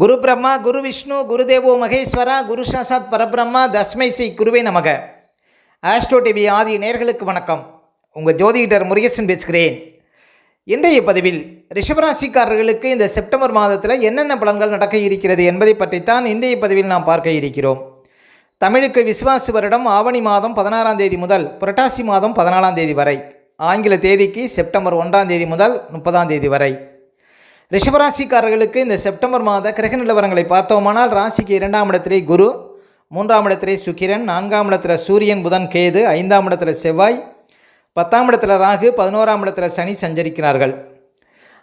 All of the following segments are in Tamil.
குரு பிரம்மா குரு விஷ்ணு குருதேவோ மகேஸ்வரா குரு சாசாத் பரபிரம்மா தஸ்மை ஸ்ரீ குருவே நமக. ஆஸ்ட்ரோ டிவி ஆதி நேர்களுக்கு வணக்கம். உங்கள் ஜோதிடர் முருகேசன் பேசுகிறேன். இன்றைய பதிவில் ரிஷபராசிக்காரர்களுக்கு இந்த செப்டம்பர் மாதத்தில் என்னென்ன பலன்கள் நடக்க இருக்கிறது என்பதை பற்றித்தான் இன்றைய பதிவில் நாம் பார்க்க இருக்கிறோம். தமிழுக்கு விஸ்வாசு வருடம் ஆவணி மாதம் பதினாறாம் தேதி முதல் புரட்டாசி மாதம் பதினாலாம் தேதி வரை. ஆங்கில தேதிக்கு செப்டம்பர் ஒன்றாம் தேதி முதல் முப்பதாம் தேதி வரை. ரிஷபராசிக்காரர்களுக்கு இந்த செப்டம்பர் மாத கிரக நிலவரங்களை பார்த்தோமானால் ராசிக்கு இரண்டாம் இடத்திலே குரு மூன்றாம் இடத்திலே சுக்கிரன் நான்காம் இடத்துல சூரியன் புதன் கேது ஐந்தாம் இடத்துல செவ்வாய் பத்தாம் இடத்துல ராகு பதினோராம் இடத்துல சனி சஞ்சரிக்கிறார்கள்.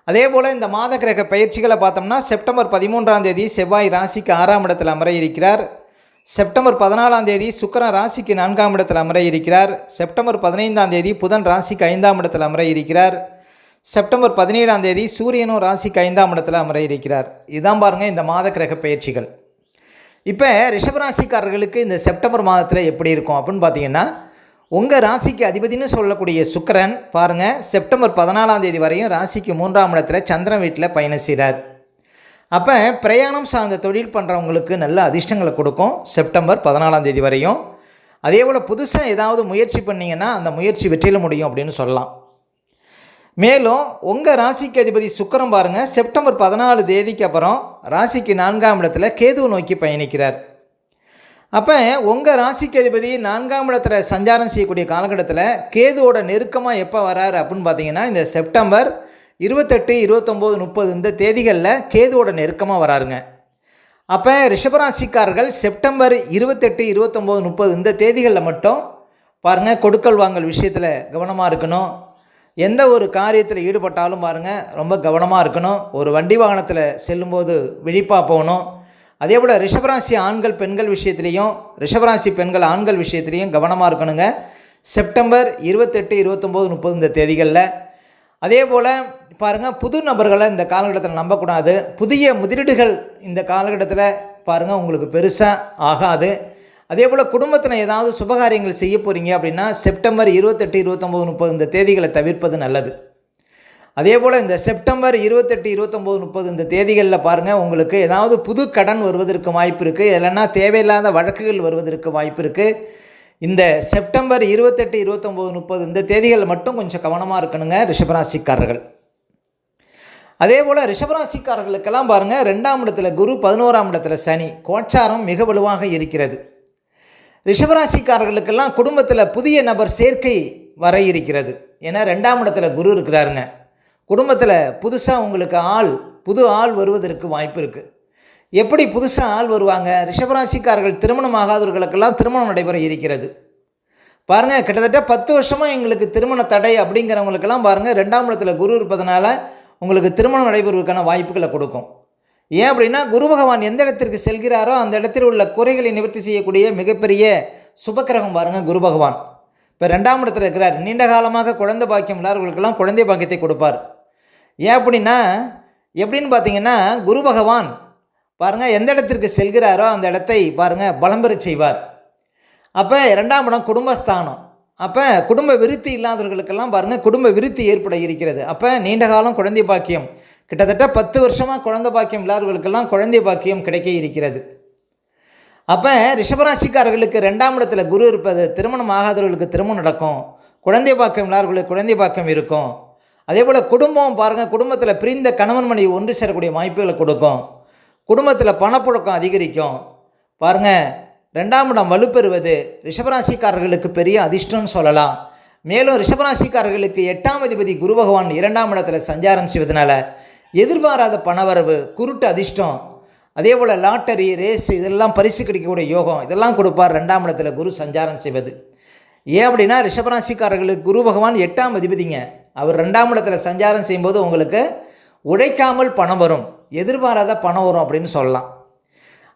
அதே போல் இந்த மாத கிரக பயிற்சிகளை பார்த்தோம்னா செப்டம்பர் பதிமூன்றாம் தேதி செவ்வாய் ராசிக்கு ஆறாம் இடத்தில் அமர இருக்கிறார் செப்டம்பர் பதினாலாம் தேதி சுக்கரன் ராசிக்கு நான்காம் இடத்தில் அமர இருக்கிறார் செப்டம்பர் பதினைந்தாம் தேதி புதன் ராசிக்கு ஐந்தாம் இடத்தில் அமர இருக்கிறார் செப்டம்பர் பதினேழாம் தேதி சூரியனும் ராசிக்கு ஐந்தாம் இடத்துல அமர இருக்கிறார் இதான் பாருங்கள் இந்த மாத கிரக பயிற்சிகள். இப்போ ரிஷபராசிக்காரர்களுக்கு இந்த செப்டம்பர் மாதத்தில் எப்படி இருக்கும் அப்படின்னு பார்த்தீங்கன்னா உங்கள் ராசிக்கு அதிபதினு சொல்லக்கூடிய சுக்கரன் பாருங்கள் செப்டம்பர் பதினாலாம் தேதி வரையும் ராசிக்கு மூன்றாம் இடத்துல சந்திரன் வீட்டில் பயணம் செய்கிறார் அப்போ பிரயாணம் சார்ந்த தொழில் பண்ணுறவங்களுக்கு நல்ல அதிர்ஷ்டங்களை கொடுக்கும் செப்டம்பர் பதினாலாம் தேதி வரையும். அதே போல் புதுசாக ஏதாவது முயற்சி பண்ணிங்கன்னா அந்த முயற்சி வெற்றியில் முடியும் அப்படின்னு சொல்லலாம். மேலும் உங்கள் ராசிக்கு அதிபதி சுக்கரம் பாருங்கள் செப்டம்பர் பதினாலு தேதிக்கு அப்புறம் ராசிக்கு நான்காம் இடத்துல கேதுவை நோக்கி பயணிக்கிறார். அப்போ உங்கள் ராசிக்கு அதிபதி நான்காம் இடத்துல சஞ்சாரம் செய்யக்கூடிய காலகட்டத்தில் கேதுவோட நெருக்கமாக எப்போ வராரு அப்படின்னு பார்த்தீங்கன்னா இந்த செப்டம்பர் இருபத்தெட்டு இருபத்தொம்போது முப்பது இந்த தேதிகளில் கேதுவோட நெருக்கமாக வராருங்க. அப்போ ரிஷபராசிக்காரர்கள் செப்டம்பர் இருபத்தெட்டு இருபத்தொம்போது முப்பது இந்த தேதிகளில் மட்டும் பாருங்கள் கொடுக்கல் வாங்கல் விஷயத்தில் கவனமாக இருக்கணும். எந்த ஒரு காரியத்தில் ஈடுபட்டாலும் பாருங்கள் ரொம்ப கவனமாக இருக்கணும். ஒரு வண்டி வாகனத்தில் செல்லும்போது விழிப்பாக போகணும். அதே போல் ரிஷபராசி ஆண்கள் பெண்கள் விஷயத்துலேயும் ரிஷபராசி பெண்கள் ஆண்கள் விஷயத்துலேயும் கவனமாக இருக்கணுங்க. செப்டம்பர் இருபத்தெட்டு இருபத்தொம்போது முப்பது இந்த தேதிகளில். அதே போல் பாருங்கள் புது நபர்களை இந்த காலகட்டத்தில் நம்பக்கூடாது. புதிய முதலீடுகள் இந்த காலகட்டத்தில் பாருங்கள் உங்களுக்கு பெருசாக ஆகாது. அதே போல் குடும்பத்தில் ஏதாவது சுபகாரியங்கள் செய்ய போகிறீங்க அப்படின்னா செப்டம்பர் இருபத்தெட்டு இருபத்தொம்போது முப்பது இந்த தேதிகளை தவிர்ப்பது நல்லது. அதே போல் இந்த செப்டம்பர் இருபத்தெட்டு இருபத்தொம்போது முப்பது இந்த தேதிகளில் பாருங்கள் உங்களுக்கு ஏதாவது புது கடன் வருவதற்கு வாய்ப்பு இருக்குது இல்லைன்னா தேவையில்லாத வழக்குகள் வருவதற்கு வாய்ப்பு இருக்குது இந்த செப்டம்பர் இருபத்தெட்டு இருபத்தொம்போது முப்பது இந்த தேதிகளில் மட்டும் கொஞ்சம் கவனமாக இருக்கணுங்க ரிஷபராசிக்காரர்கள். அதே போல் ரிஷபராசிக்காரர்களுக்கெல்லாம் பாருங்கள் ரெண்டாம் இடத்துல குரு பதினோராம் இடத்துல சனி. கோச்சாரம் மிக வலுவாக இருக்கிறது. ரிஷபராசிக்காரர்களுக்கெல்லாம் குடும்பத்தில் புதிய நபர் சேர்க்கை வர இருக்கிறது. ஏன்னா ரெண்டாம் இடத்துல குரு இருக்கிறாருங்க. குடும்பத்தில் புதுசாக உங்களுக்கு ஆள் புது ஆள் வருவதற்கு வாய்ப்பு இருக்குது எப்படி புதுசாக ஆள் வருவாங்க? ரிஷபராசிக்காரர்கள் திருமணம் ஆகாதவர்களுக்கெல்லாம் திருமணம் நடைபெற இருக்கிறது. பாருங்கள் கிட்டத்தட்ட பத்து வருஷமாக எங்களுக்கு திருமண தடை அப்படிங்கிறவங்களுக்கெல்லாம் பாருங்கள் ரெண்டாம் இடத்துல குரு இருப்பதனால உங்களுக்கு திருமணம் நடைபெறுவதற்கான வாய்ப்புகளை கொடுக்கும். ஏன் அப்படின்னா குரு பகவான் எந்த இடத்திற்கு செல்கிறாரோ அந்த இடத்தில் உள்ள குறைகளை நிவர்த்தி செய்யக்கூடிய மிகப்பெரிய சுபக்கிரகம் பாருங்கள் குரு பகவான். இப்போ ரெண்டாம் இடத்துல இருக்கிறார். நீண்ட காலமாக குழந்தை பாக்கியம் இல்லாதவர்களுக்கெல்லாம் குழந்தை பாக்கியத்தை கொடுப்பார். ஏன் அப்படின்னா எப்படின்னு பார்த்தீங்கன்னா குரு பகவான் பாருங்கள் எந்த இடத்திற்கு செல்கிறாரோ அந்த இடத்தை பாருங்கள் பலம் செய்வார். அப்போ ரெண்டாம் இடம் குடும்பஸ்தானம். அப்போ குடும்ப விருத்தி இல்லாதவர்களுக்கெல்லாம் பாருங்கள் குடும்ப விருத்தி ஏற்பட இருக்கிறது. அப்போ நீண்ட காலம் குழந்தை பாக்கியம் கிட்டத்தட்ட பத்து வருஷமாக குழந்தை பாக்கியம் இல்லாதவர்களுக்கெல்லாம் குழந்தை பாக்கியம் கிடைக்க இருக்கிறது. அப்போ ரிஷபராசிக்காரர்களுக்கு ரெண்டாம் இடத்துல குரு இருப்பது திருமணம் ஆகாதவர்களுக்கு திருமணம் நடக்கும். குழந்தை பாக்கியம் இல்லாதவர்களுக்கு குழந்தை பாக்கியம் இருக்கும். அதே போல் குடும்பம் பாருங்கள் குடும்பத்தில் பிரிந்த கணவன் மனைவி ஒன்று சேரக்கூடிய வாய்ப்புகளை கொடுக்கும். குடும்பத்தில் பணப்புழக்கம் அதிகரிக்கும். பாருங்கள் ரெண்டாம் இடம் வலுப்பெறுவது ரிஷபராசிக்காரர்களுக்கு பெரிய அதிர்ஷ்டம்னு சொல்லலாம். மேலும் ரிஷபராசிக்காரர்களுக்கு எட்டாம் அதிபதி குரு பகவான் இரண்டாம் இடத்துல சஞ்சாரம் செய்வதனால எதிர்பாராத பணவரவு குருட்டு அதிர்ஷ்டம் அதே போல் லாட்டரி ரேஸ் இதெல்லாம் பரிசு கிடைக்கக்கூடிய யோகம் இதெல்லாம் கொடுப்பார் ரெண்டாம் இடத்துல குரு சஞ்சாரம் செய்வது. ஏன் அப்படின்னா ரிஷபராசிக்காரர்களுக்கு குரு பகவான் எட்டாம் அதிபதிங்க. அவர் ரெண்டாம் இடத்துல சஞ்சாரம் செய்யும்போது உங்களுக்கு உழைக்காமல் பணம் வரும். எதிர்பாராத பணம் வரும் அப்படின்னு சொல்லலாம்.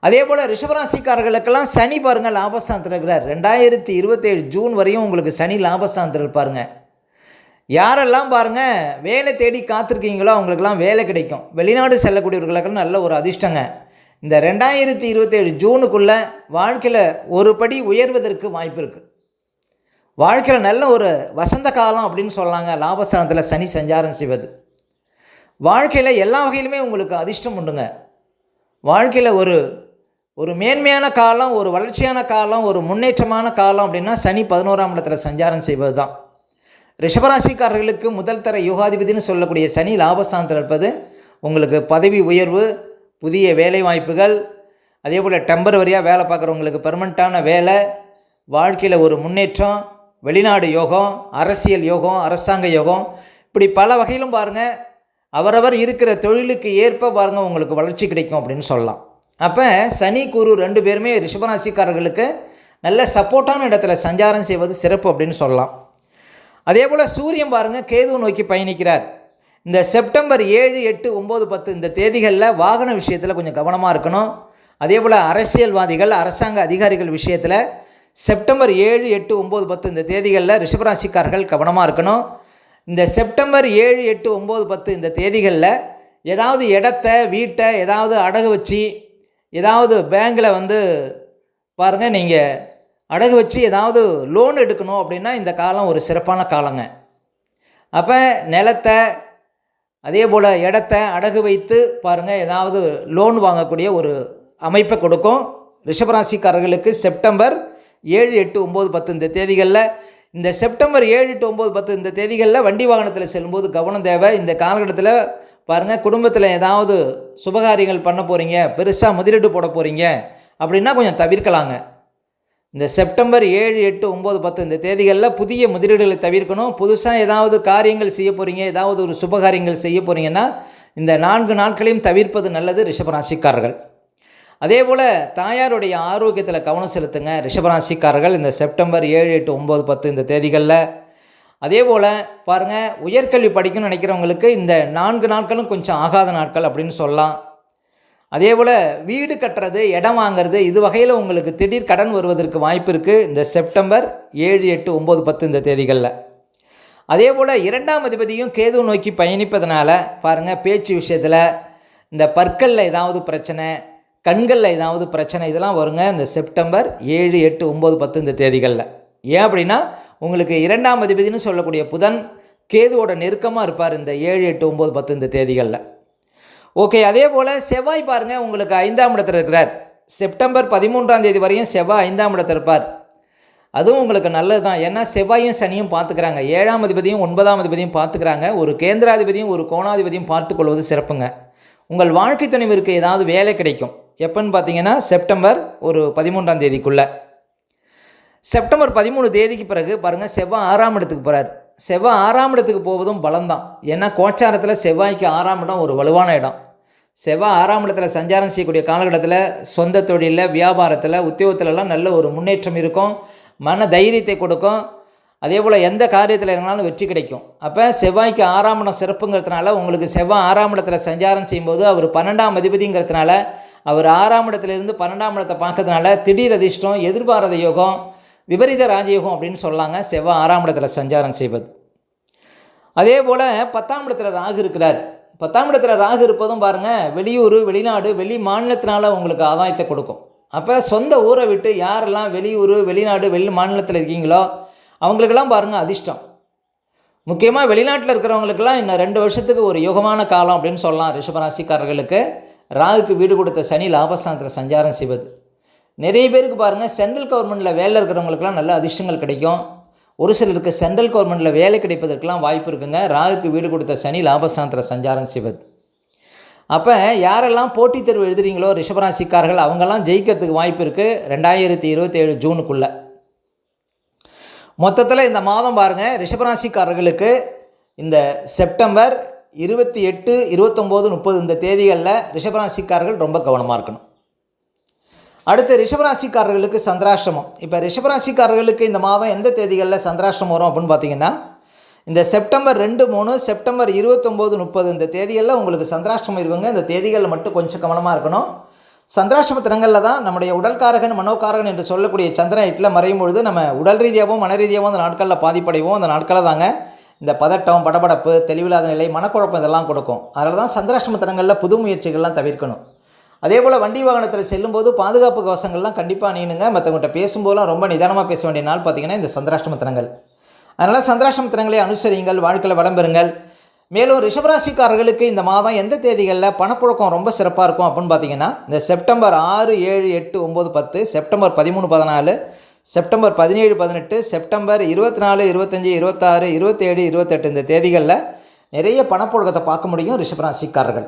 அதே போல் ரிஷபராசிக்காரர்களுக்கெல்லாம் சனி பாருங்கள் லாபஸ்தானத்தில் இருக்கிறார். ரெண்டாயிரத்தி இருபத்தேழு ஜூன் வரையும் உங்களுக்கு சனி லாபஸ்தானத்தில் இருப்பாருங்க. யாரெல்லாம் பாருங்கள் வேலை தேடி காத்திருக்கீங்களோ அவங்களுக்கெல்லாம் வேலை கிடைக்கும். வெளிநாடு செல்லக்கூடியவர்களுக்கு நல்ல ஒரு அதிர்ஷ்டங்க. இந்த ரெண்டாயிரத்தி இருபத்தேழு ஜூனுக்குள்ளே வாழ்க்கையில் ஒரு படி உயர்வதற்கு வாய்ப்பு இருக்குது வாழ்க்கையில் நல்ல ஒரு வசந்த காலம் அப்படின்னு சொல்லலாங்க லாபஸ்தானத்தில் சனி சஞ்சாரம் செய்வது. வாழ்க்கையில் எல்லா வகையிலுமே உங்களுக்கு அதிர்ஷ்டம் உண்டுங்க. வாழ்க்கையில் ஒரு ஒரு மேன்மையான காலம் ஒரு வளர்ச்சியான காலம் ஒரு முன்னேற்றமான காலம் அப்படின்னா சனி பதினோராம் இடத்துல சஞ்சாரம் செய்வது தான் ரிஷபராசிக்காரர்களுக்கு முதல் தர யோகாதிபதினு சொல்லக்கூடிய சனி லாபஸ்தானத்தில் இருப்பது. உங்களுக்கு பதவி உயர்வு புதிய வேலை வாய்ப்புகள் அதே போல் டெம்பரவரியாக வேலை பார்க்குறவங்களுக்கு பெர்மனண்ட்டான வேலை வாழ்க்கையில் ஒரு முன்னேற்றம் வெளிநாடு யோகம் அரசியல் யோகம் அரசாங்க யோகம் இப்படி பல வகையிலும் பாருங்கள் அவரவர் இருக்கிற தொழிலுக்கு ஏற்ப பாருங்கள் உங்களுக்கு வளர்ச்சி கிடைக்கும் அப்படின்னு சொல்லலாம். அப்போ சனி குரு ரெண்டு பேருமே ரிஷபராசிக்காரர்களுக்கு நல்ல சப்போர்ட்டான இடத்துல சஞ்சாரம் செய்வது சிறப்பு அப்படின்னு சொல்லலாம். அதே போல் சூரியன் பாருங்கள் கேதுவை நோக்கி பயணிக்கிறார். இந்த செப்டம்பர் ஏழு எட்டு ஒம்பது பத்து இந்த தேதிகளில் வாகன விஷயத்தில் கொஞ்சம் கவனமாக இருக்கணும். அதே போல் அரசியல்வாதிகள் அரசாங்க அதிகாரிகள் விஷயத்தில் செப்டம்பர் ஏழு எட்டு ஒம்பது பத்து இந்த தேதிகளில் ரிஷபராசிக்காரர்கள் கவனமாக இருக்கணும். இந்த செப்டம்பர் ஏழு எட்டு ஒம்பது பத்து இந்த தேதிகளில் ஏதாவது இடத்த வீட்டை ஏதாவது அடகு வச்சு ஏதாவது பேங்கில் வந்து பாருங்கள் நீங்கள் அடகு வச்சு ஏதாவது லோன் எடுக்கணும் அப்படின்னா இந்த காலம் ஒரு சிறப்பான காலங்க. அப்போ நிலத்தை அதே போல் இடத்த அடகு வைத்து பாருங்கள் ஏதாவது லோன் வாங்கக்கூடிய ஒரு அமைப்பை கொடுக்கும். ரிஷபராசிக்காரர்களுக்கு செப்டம்பர் ஏழு எட்டு ஒம்பது பத்து இந்த தேதிகளில் இந்த செப்டம்பர் ஏழு எட்டு ஒம்பது பத்து இந்த தேதிகளில் வண்டி வாகனத்தில் செல்லும்போது கவனம் தேவை. இந்த காலகட்டத்தில் பாருங்கள் குடும்பத்தில் ஏதாவது சுபகாரியங்கள் பண்ண போகிறீங்க பெருசாக முதலீடு போட போகிறீங்க அப்படின்னா கொஞ்சம் தவிர்க்கலாங்க. இந்த செப்டம்பர் ஏழு எட்டு ஒம்பது பத்து இந்த தேதிகளில் புதிய முதலீடுகளை தவிர்க்கணும். புதுசாக ஏதாவது காரியங்கள் செய்ய போகிறீங்க ஏதாவது ஒரு சுபகாரியங்கள் செய்ய போகிறீங்கன்னா இந்த நான்கு நாட்களையும் தவிர்ப்பது நல்லது ரிஷபராசிக்காரர்கள். அதே போல் தாயாருடைய ஆரோக்கியத்தில் கவனம் செலுத்துங்க. ரிஷபராசிக்காரர்கள் இந்த செப்டம்பர் ஏழு எட்டு ஒம்பது பத்து இந்த தேதிகளில். அதே போல் பாருங்கள் உயர்கல்வி படிக்கணும்னு நினைக்கிறவங்களுக்கு இந்த நான்கு நாட்களும் கொஞ்சம் ஆகாத நாட்கள் அப்படின்னு சொல்லலாம். அதே போல் வீடு கட்டுறது இடம் வாங்குறது இது வகையில் உங்களுக்கு திடீர் கடன் வருவதற்கு வாய்ப்பு இருக்குது இந்த செப்டம்பர் ஏழு எட்டு ஒம்பது பத்து இந்த தேதிகளில். அதே போல் இரண்டாம் அதிபதியும் கேது நோக்கி பயணிப்பதனால பாருங்கள் பேச்சு விஷயத்தில் இந்த பற்களில் ஏதாவது பிரச்சனை கண்களில் ஏதாவது பிரச்சனை இதெல்லாம் வருங்க இந்த செப்டம்பர் ஏழு எட்டு ஒம்பது பத்து இந்த தேதிகளில். ஏன் அப்படின்னா உங்களுக்கு இரண்டாம் அதிபதினு சொல்லக்கூடிய புதன் கேதுவோட நெருக்கமாக இருப்பார் இந்த ஏழு எட்டு ஒம்பது பத்து இந்த தேதிகளில். ஓகே அதே போல் செவ்வாய் பாருங்கள் உங்களுக்கு ஐந்தாம் இடத்தில் இருக்கிறார். செப்டம்பர் பதிமூன்றாம் தேதி வரையும் செவ்வாய் ஐந்தாம் இடத்தில் இருப்பார். அதுவும் உங்களுக்கு நல்லது தான் ஏன்னா செவ்வாயும் சனியும் பார்த்துக்கிறாங்க. ஏழாம் அதிபதியும் ஒன்பதாம் அதிபதியும் பார்த்துக்கிறாங்க. ஒரு கேந்திராதிபதியும் ஒரு கோணாதிபதியும் பார்த்துக்கொள்வது சிறப்புங்க. உங்கள் வாழ்க்கை துணைவிற்கு ஏதாவது வேலை கிடைக்கும். எப்போன்னு பார்த்தீங்கன்னா செப்டம்பர் ஒரு பதிமூன்றாம் தேதிக்குள்ளே. செப்டம்பர் பதிமூணு தேதிக்கு பிறகு பாருங்கள் செவ்வாய் ஆறாம் இடத்துக்கு போகிறார் செவ்வாய் ஆறாம் இடத்துக்கு போவதும் பலம்தான். ஏன்னா கோச்சாரத்தில் செவ்வாய்க்கு ஆறாம் இடம் ஒரு வலுவான இடம். செவ்வாய் ஆறாம் இடத்துல சஞ்சாரம் செய்யக்கூடிய காலகட்டத்தில் சொந்த தொழிலில் வியாபாரத்தில் உத்தியோகத்திலலாம் நல்ல ஒரு முன்னேற்றம் இருக்கும். மன தைரியத்தை கொடுக்கும். அதே போல் எந்த காரியத்தில் இருந்தாலும் வெற்றி கிடைக்கும். அப்போ செவ்வாய்க்கு ஆறாம் இடம் சிறப்புங்கிறதுனால உங்களுக்கு செவ்வாய் ஆறாம் இடத்துல சஞ்சாரம் செய்யும்போது அவர் பன்னெண்டாம் அதிபதிங்கிறதுனால அவர் ஆறாம் இடத்துலேருந்து பன்னெண்டாம் இடத்தை பார்க்கறதுனால திடீர் அதிர்ஷ்டம் எதிர்பாராத யோகம் விபரீத ராஜயோகம் அப்படின்னு சொல்லாங்க. செவ்வாய் ஆறாம் இடத்துல சஞ்சாரம் செய்வது. அதே போல் பத்தாம் இடத்துல ராகு இருக்கிறார். பத்தாம் இடத்துல ராகு இருப்பதும் பாருங்கள் வெளியூர் வெளிநாடு வெளி மாநிலத்தினால உங்களுக்கு ஆதாயத்தை கொடுக்கும். அப்போ சொந்த ஊரை விட்டு யாரெல்லாம் வெளியூர் வெளிநாடு வெளி மாநிலத்தில் இருக்கீங்களோ அவங்களுக்கெல்லாம் பாருங்கள் அதிர்ஷ்டம். முக்கியமாக வெளிநாட்டில் இருக்கிறவங்களுக்கெல்லாம் இன்னும் ரெண்டு வருஷத்துக்கு ஒரு யுகமான காலம் அப்படின்னு சொல்லலாம் ரிஷபராசிக்காரர்களுக்கு. ராகுக்கு வீடு கொடுத்த சனி லாபஸ்தானத்தில் சஞ்சாரம் செய்வது. நிறைய பேருக்கு பாருங்கள் சென்ட்ரல் கவர்மெண்ட்டில் வேலை இருக்கிறவங்களுக்குலாம் நல்ல அதிர்ஷ்டங்கள் கிடைக்கும். ஒரு சிலருக்கு சென்ட்ரல் கவர்மெண்ட்டில் வேலை கிடைப்பதற்கெலாம் வாய்ப்பு இருக்குங்க. ராகுக்கு வீடு கொடுத்த சனி லாபசாந்திர சஞ்சாரம் சிவத் அப்போ யாரெல்லாம் போட்டித் தேர்வு எழுதுறீங்களோ ரிஷபராசிக்காரர்கள் அவங்கெல்லாம் ஜெயிக்கிறதுக்கு வாய்ப்பு இருக்குது ரெண்டாயிரத்தி இருபத்தேழு ஜூனுக்குள்ளே. மொத்தத்தில் இந்த மாதம் பாருங்கள் ரிஷபராசிக்காரர்களுக்கு இந்த செப்டம்பர் இருபத்தி எட்டு இருபத்தொம்போது முப்பது இந்த தேதிகளில் ரிஷபராசிக்காரர்கள் ரொம்ப கவனமாக இருக்கணும். அடுத்து ரிஷபராசிக்காரர்களுக்கு சந்திராஷ்டமம். இப்போ ரிஷபராசிக்காரர்களுக்கு இந்த மாதம் எந்த தேதிகளில் சந்திராஷ்டமம் வரும் அப்படின்னு பார்த்தீங்கன்னா இந்த செப்டம்பர் ரெண்டு மூணு செப்டம்பர் இருபத்தொம்போது முப்பது இந்த தேதிகளில் உங்களுக்கு சந்திராஷ்டமம் இருக்குங்க. இந்த தேதிகளில் மட்டும் கொஞ்சம் கவனமாக இருக்கணும். சந்திராஷ்டம தினங்களில் தான் நம்முடைய உடல்காரகன் மனோகாரகன் என்று சொல்லக்கூடிய சந்திரன் இட்டில் மறையும் பொழுது நம்ம உடல் ரீதியாகவும் மன ரீதியாகவும் அந்த நாட்களில் பாதிப்படைவோம். அந்த நாட்களில் தாங்க இந்த பதட்டம் படபடப்பு தெளிவில்லாத நிலை மனக்குழப்பம் இதெல்லாம் கொடுக்கும். அதனால தான் சந்திராஷ்டம தினங்களில் புது முயற்சிகள்லாம் தவிர்க்கணும். அதே போல் வண்டி வாகனத்தில் செல்லும்போது பாதுகாப்பு கவசங்கள்லாம் கண்டிப்பாக நீனுங்க மற்றவங்கள்ட்ட பேசும்போதெல்லாம் ரொம்ப நிதானமாக பேச வேண்டிய நாள் பார்த்திங்கன்னா இந்த சந்திராஷ்டம தினங்கள் அதனால் சந்திராஷ்டம தினங்களை அனுசரிங்கள் வாழ்க்கையில் வளம் பெறுங்கள். மேலும் ரிஷபராசிக்காரர்களுக்கு இந்த மாதம் எந்த தேதிகளில் பணப்புழக்கம் ரொம்ப சிறப்பாக இருக்கும் அப்படின்னு பார்த்தீங்கன்னா இந்த செப்டம்பர் ஆறு ஏழு எட்டு ஒம்பது பத்து செப்டம்பர் பதிமூணு பதினாலு செப்டம்பர் பதினேழு பதினெட்டு செப்டம்பர் இருபத்தி நாலு இருபத்தஞ்சி இருபத்தாறு இருபத்தேழு இருபத்தெட்டு இந்த தேதிகளில் நிறைய பணப்புழக்கத்தை பார்க்க முடியும் ரிஷபராசிக்காரர்கள்.